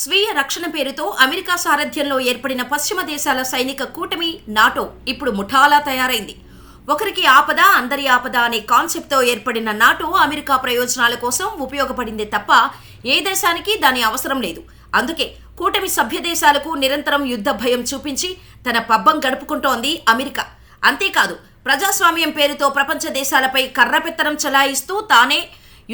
స్వీయ రక్షణ పేరుతో అమెరికా సారథ్యంలో ఏర్పడిన పశ్చిమ దేశాల సైనిక కూటమి నాటో ఇప్పుడు ముఠాలా తయారైంది. ఒకరికి ఆపద అందరి ఆపద అనే కాన్సెప్ట్తో ఏర్పడిన నాటో అమెరికా ప్రయోజనాల కోసం ఉపయోగపడింది తప్ప ఏ దేశానికి దాని అవసరం లేదు. అందుకే కూటమి సభ్య దేశాలకు నిరంతరం యుద్ధ భయం చూపించి తన పబ్బం గడుపుకుంటోంది అమెరికా. అంతేకాదు ప్రజాస్వామ్యం పేరుతో ప్రపంచ దేశాలపై కర్రపెత్తనం చలాయిస్తూ తానే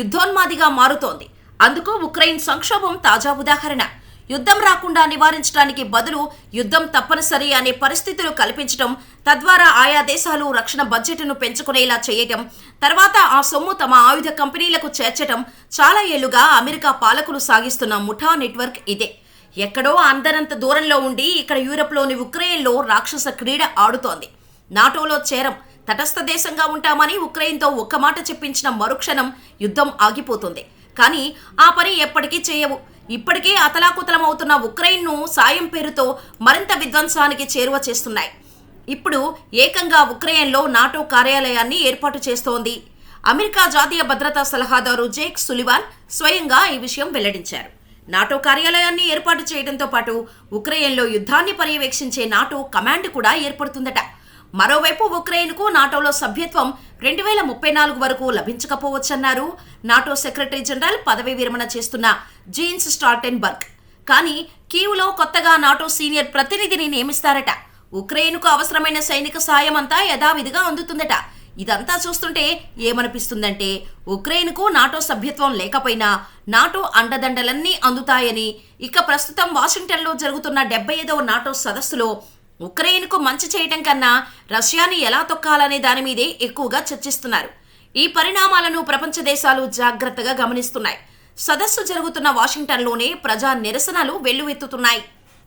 యుద్ధోన్మాదిగా మారుతోంది. అందుకు ఉక్రెయిన్ సంక్షోభం తాజా ఉదాహరణ. యుద్ధం రాకుండా నివారించడానికి బదులు యుద్ధం తప్పనిసరి అనే పరిస్థితులు కల్పించడం తద్వారా ఆయా దేశాలు రక్షణ బడ్జెట్ను పెంచుకునేలా చేయటం తర్వాత ఆ సొమ్ము తమ ఆయుధ కంపెనీలకు చేర్చటం చాలా ఏళ్ళుగా అమెరికా పాలకులు సాగిస్తున్న ముఠా నెట్వర్క్ ఇదే. ఎక్కడో అందరంత దూరంలో ఉండి ఇక్కడ యూరప్లోని ఉక్రెయిన్లో రాక్షస క్రీడ ఆడుతోంది. నాటోలో చేరం తటస్థ దేశంగా ఉంటామని ఉక్రెయిన్తో ఒక్క మాట చెప్పించిన మరుక్షణం యుద్ధం ఆగిపోతుంది. కానీ ఆ పని ఎప్పటికీ చేయవు. ఇప్పటికే అతలాకుతలమవుతున్న ఉక్రెయిన్ను సాయం పేరుతో మరింత విధ్వంసానికి చేరువ చేస్తున్నాయి. ఇప్పుడు ఏకంగా ఉక్రెయిన్లో నాటో కార్యాలయాన్ని ఏర్పాటు చేస్తోంది. అమెరికా జాతీయ భద్రతా సలహాదారు జేక్ సులివాన్ స్వయంగా ఈ విషయం వెల్లడించారు. నాటో కార్యాలయాన్ని ఏర్పాటు చేయడంతో పాటు ఉక్రెయిన్లో యుద్ధాన్ని పర్యవేక్షించే నాటో కమాండ్ కూడా ఏర్పడుతుందట. మరోవైపు ఉక్రెయిన్కు నాటోలో సభ్యత్వం రెండు వేల ముప్పై నాలుగు వరకు లభించకపోవచ్చన్నారు. నాటో సెక్రటరీ జనరల్ పదవి విరమణ చేస్తున్న జీన్స్ స్టార్టెన్బర్గ్. కానీ కీవ్లో కొత్తగా నాటో సీనియర్ ప్రతినిధిని నియమిస్తారట. ఉక్రెయిన్కు అవసరమైన సైనిక సాయం అంతా యథావిధిగా అందుతుందట. ఇదంతా చూస్తుంటే ఏమనిపిస్తుందంటే ఉక్రెయిన్కు నాటో సభ్యత్వం లేకపోయినా నాటో అండదండలన్నీ అందుతాయని ఇక ప్రస్తుతం వాషింగ్టన్లో జరుగుతున్న డెబ్బై ఐదవ నాటో సదస్సులో ఉక్రెయిన్కు మంచి చేయటం కన్నా రష్యాని ఎలా తొక్కాలనే దాని మీదే ఎక్కువగా చర్చిస్తున్నారు. ఈ పరిణామాలను ప్రపంచ దేశాలు జాగ్రత్తగా గమనిస్తున్నాయి. సదస్సు జరుగుతున్న వాషింగ్టన్లోనే ప్రజా నిరసనలు వెల్లువెత్తుతున్నాయి.